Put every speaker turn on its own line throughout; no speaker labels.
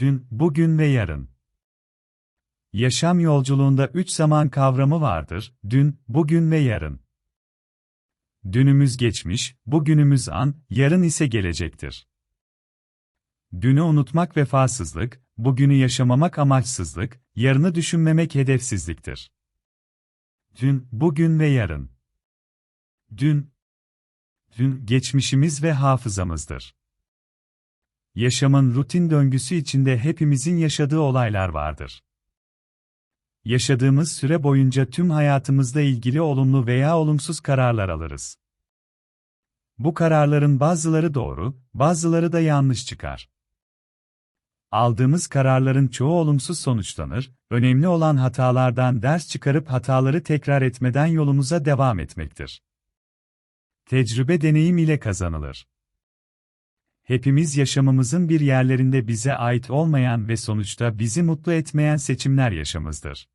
Dün, bugün ve yarın. Yaşam yolculuğunda üç zaman kavramı vardır, dün, bugün ve yarın. Dünümüz geçmiş, bugünümüz an, yarın ise gelecektir. Dünü unutmak vefasızlık, bugünü yaşamamak amaçsızlık, yarını düşünmemek hedefsizliktir. Dün, bugün ve yarın. Dün, dün geçmişimiz ve hafızamızdır. Yaşamın rutin döngüsü içinde hepimizin yaşadığı olaylar vardır. Yaşadığımız süre boyunca tüm hayatımızla ilgili olumlu veya olumsuz kararlar alırız. Bu kararların bazıları doğru, bazıları da yanlış çıkar. Aldığımız kararların çoğu olumsuz sonuçlanır, önemli olan hatalardan ders çıkarıp hataları tekrar etmeden yolumuza devam etmektir. Tecrübe deneyim ile kazanılır. Hepimiz yaşamımızın bir yerlerinde bize ait olmayan ve sonuçta bizi mutlu etmeyen seçimler yaşamızdır.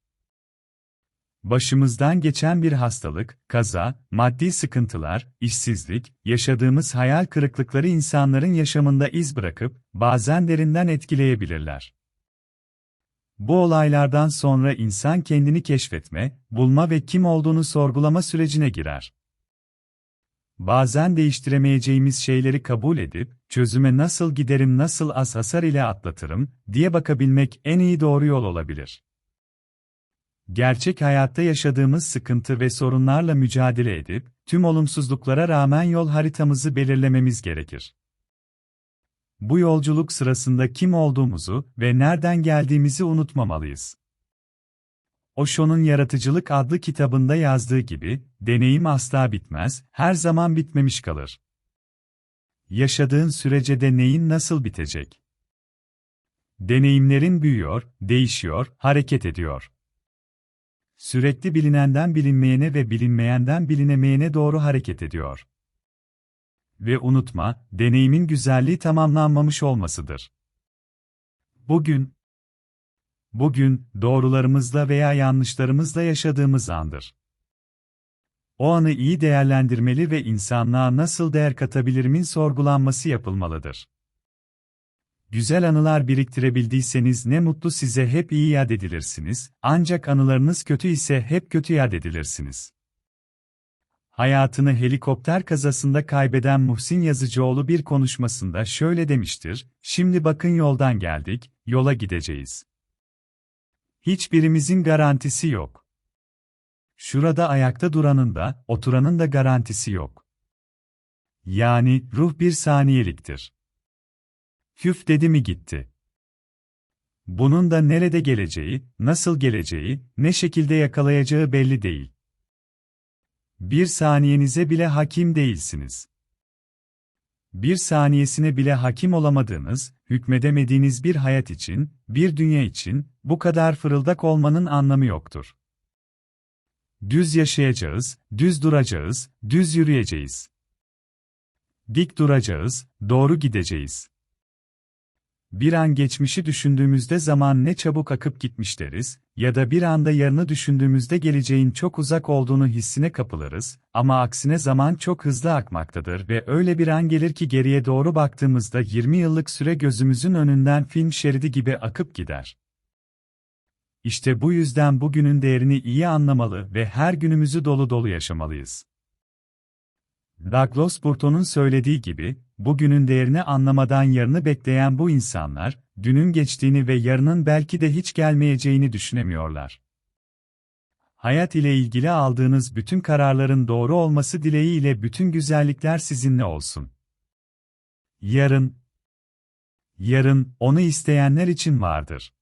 Başımızdan geçen bir hastalık, kaza, maddi sıkıntılar, işsizlik, yaşadığımız hayal kırıklıkları insanların yaşamında iz bırakıp, bazen derinden etkileyebilirler. Bu olaylardan sonra insan kendini keşfetme, bulma ve kim olduğunu sorgulama sürecine girer. Bazen değiştiremeyeceğimiz şeyleri kabul edip, çözüme nasıl giderim nasıl az hasar ile atlatırım, diye bakabilmek en iyi doğru yol olabilir. Gerçek hayatta yaşadığımız sıkıntı ve sorunlarla mücadele edip, tüm olumsuzluklara rağmen yol haritamızı belirlememiz gerekir. Bu yolculuk sırasında kim olduğumuzu ve nereden geldiğimizi unutmamalıyız. Osho'nun Yaratıcılık adlı kitabında yazdığı gibi, deneyim asla bitmez, her zaman bitmemiş kalır. Yaşadığın sürece de neyin nasıl bitecek? Deneyimlerin büyüyor, değişiyor, hareket ediyor. Sürekli bilinenden bilinmeyene ve bilinmeyenden bilinemeyene doğru hareket ediyor. Ve unutma, deneyimin güzelliği tamamlanmamış olmasıdır. Bugün, bugün, doğrularımızla veya yanlışlarımızla yaşadığımız andır. O anı iyi değerlendirmeli ve insanlığa nasıl değer katabilirimin sorgulanması yapılmalıdır. Güzel anılar biriktirebildiyseniz ne mutlu size hep iyi yad edilirsiniz, ancak anılarınız kötü ise hep kötü yad edilirsiniz. Hayatını helikopter kazasında kaybeden Muhsin Yazıcıoğlu bir konuşmasında şöyle demiştir, şimdi bakın yoldan geldik, yola gideceğiz. Hiçbirimizin garantisi yok. Şurada ayakta duranın da, oturanın da garantisi yok. Yani, ruh bir saniyeliktir. Küf dedi mi gitti. Bunun da nerede geleceği, nasıl geleceği, ne şekilde yakalayacağı belli değil. Bir saniyenize bile hakim değilsiniz. Bir saniyesine bile hakim olamadığınız, hükmedemediğiniz bir hayat için, bir dünya için, bu kadar fırıldak olmanın anlamı yoktur. Düz yaşayacağız, düz duracağız, düz yürüyeceğiz. Dik duracağız, doğru gideceğiz. Bir an geçmişi düşündüğümüzde zaman ne çabuk akıp gitmiş deriz, ya da bir anda yarını düşündüğümüzde geleceğin çok uzak olduğunu hissine kapılırız, ama aksine zaman çok hızlı akmaktadır ve öyle bir an gelir ki geriye doğru baktığımızda 20 yıllık süre gözümüzün önünden film şeridi gibi akıp gider. İşte bu yüzden bugünün değerini iyi anlamalı ve her günümüzü dolu dolu yaşamalıyız. Douglas Burton'un söylediği gibi, bugünün değerini anlamadan yarını bekleyen bu insanlar, dünün geçtiğini ve yarının belki de hiç gelmeyeceğini düşünemiyorlar. Hayat ile ilgili aldığınız bütün kararların doğru olması dileğiyle bütün güzellikler sizinle olsun. Yarın, yarın onu isteyenler için vardır.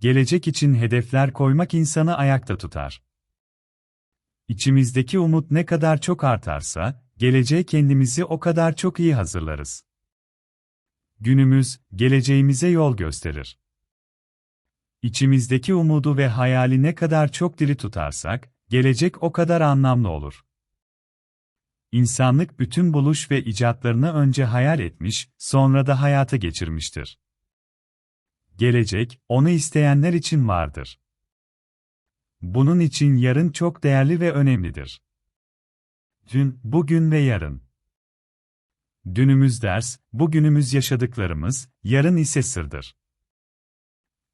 Gelecek için hedefler koymak insanı ayakta tutar. İçimizdeki umut ne kadar çok artarsa, geleceğe kendimizi o kadar çok iyi hazırlarız. Günümüz, geleceğimize yol gösterir. İçimizdeki umudu ve hayali ne kadar çok diri tutarsak, gelecek o kadar anlamlı olur. İnsanlık bütün buluş ve icatlarını önce hayal etmiş, sonra da hayata geçirmiştir. Gelecek, onu isteyenler için vardır. Bunun için yarın çok değerli ve önemlidir. Dün, bugün ve yarın. Dünümüz ders, bugünümüz yaşadıklarımız, yarın ise sırdır.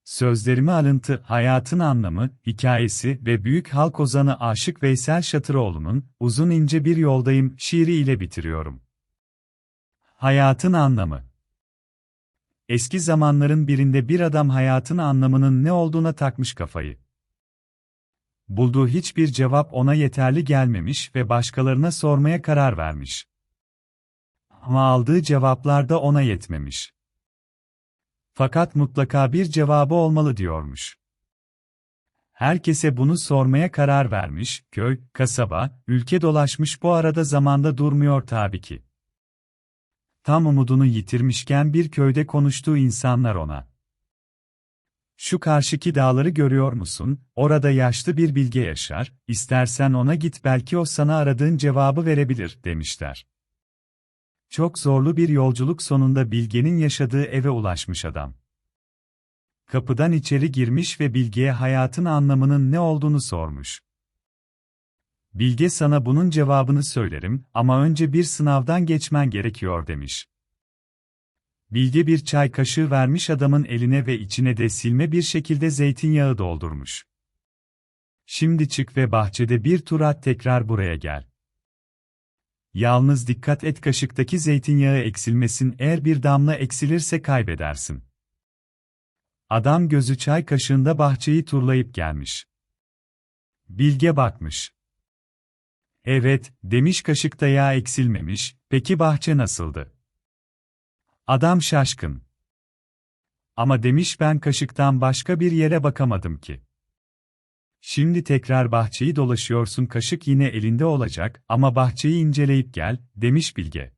Sözlerimi alıntı, hayatın anlamı, hikayesi ve büyük halk ozanı Aşık Veysel Şatıroğlu'nun Uzun ince bir yoldayım şiiri ile bitiriyorum. Hayatın anlamı Eski zamanların birinde bir adam hayatın anlamının ne olduğuna takmış kafayı. Bulduğu hiçbir cevap ona yeterli gelmemiş ve başkalarına sormaya karar vermiş. Ama aldığı cevaplar da ona yetmemiş. Fakat mutlaka bir cevabı olmalı diyormuş. Herkese bunu sormaya karar vermiş, köy, kasaba, ülke dolaşmış bu arada zamanda durmuyor tabii ki. Tam umudunu yitirmişken bir köyde konuştuğu insanlar ona. Şu karşıki dağları görüyor musun? Orada yaşlı bir bilge yaşar, istersen ona git belki o sana aradığın cevabı verebilir, demişler. Çok zorlu bir yolculuk sonunda Bilge'nin yaşadığı eve ulaşmış adam. Kapıdan içeri girmiş ve Bilge'ye hayatın anlamının ne olduğunu sormuş. Bilge sana bunun cevabını söylerim ama önce bir sınavdan geçmen gerekiyor demiş. Bilge bir çay kaşığı vermiş adamın eline ve içine de silme bir şekilde zeytinyağı doldurmuş. Şimdi çık ve bahçede bir tur at tekrar buraya gel. Yalnız dikkat et kaşıktaki zeytinyağı eksilmesin eğer bir damla eksilirse kaybedersin. Adam gözü çay kaşığında bahçeyi turlayıp gelmiş. Bilge bakmış. Evet, demiş kaşıkta yağ eksilmemiş, peki bahçe nasıldı? Adam şaşkın. Ama demiş ben kaşıktan başka bir yere bakamadım ki. Şimdi tekrar bahçeyi dolaşıyorsun kaşık yine elinde olacak ama bahçeyi inceleyip gel, demiş Bilge.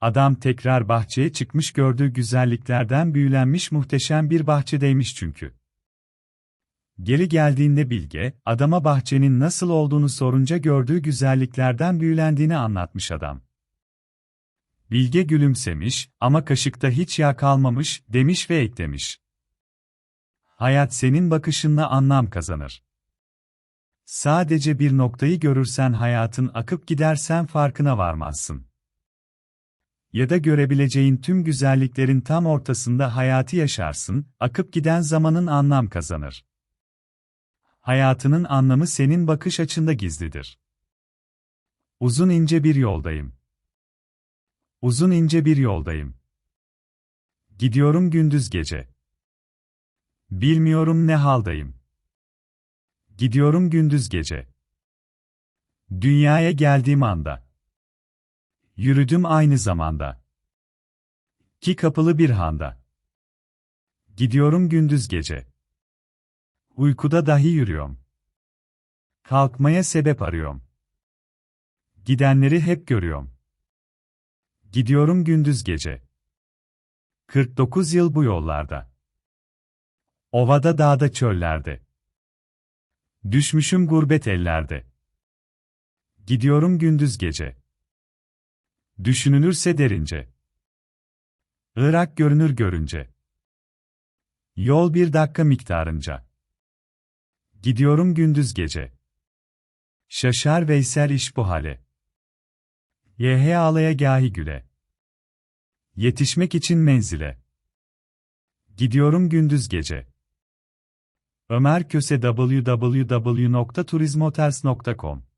Adam tekrar bahçeye çıkmış gördüğü güzelliklerden büyülenmiş muhteşem bir bahçedeymiş çünkü. Geri geldiğinde Bilge, adama bahçenin nasıl olduğunu sorunca gördüğü güzelliklerden büyülendiğini anlatmış adam. Bilge gülümsemiş ama kaşıkta hiç yağ kalmamış demiş ve eklemiş. Hayat senin bakışınla anlam kazanır. Sadece bir noktayı görürsen hayatın akıp gidersen farkına varmazsın. Ya da görebileceğin tüm güzelliklerin tam ortasında hayatı yaşarsın, akıp giden zamanın anlam kazanır. Hayatının anlamı senin bakış açında gizlidir. Uzun ince bir yoldayım. Uzun ince bir yoldayım. Gidiyorum gündüz gece. Bilmiyorum ne haldayım. Gidiyorum gündüz gece. Dünyaya geldiğim anda. Yürüdüm aynı zamanda. Ki kapılı bir handa. Gidiyorum gündüz gece. Uykuda dahi yürüyorum. Kalkmaya sebep arıyorum. Gidenleri hep görüyorum. Gidiyorum gündüz gece. 49 yıl bu yollarda. Ovada dağda çöllerde. Düşmüşüm gurbet ellerde. Gidiyorum gündüz gece. Düşünülürse derince. Irak görünür görünce. Yol bir dakika miktarınca. Gidiyorum gündüz gece. Şaşar Veysel iş bu hale. Yehe ağlaya gahi güle. Yetişmek için menzile. Gidiyorum gündüz gece. Ömer Köse www.turizmotels.com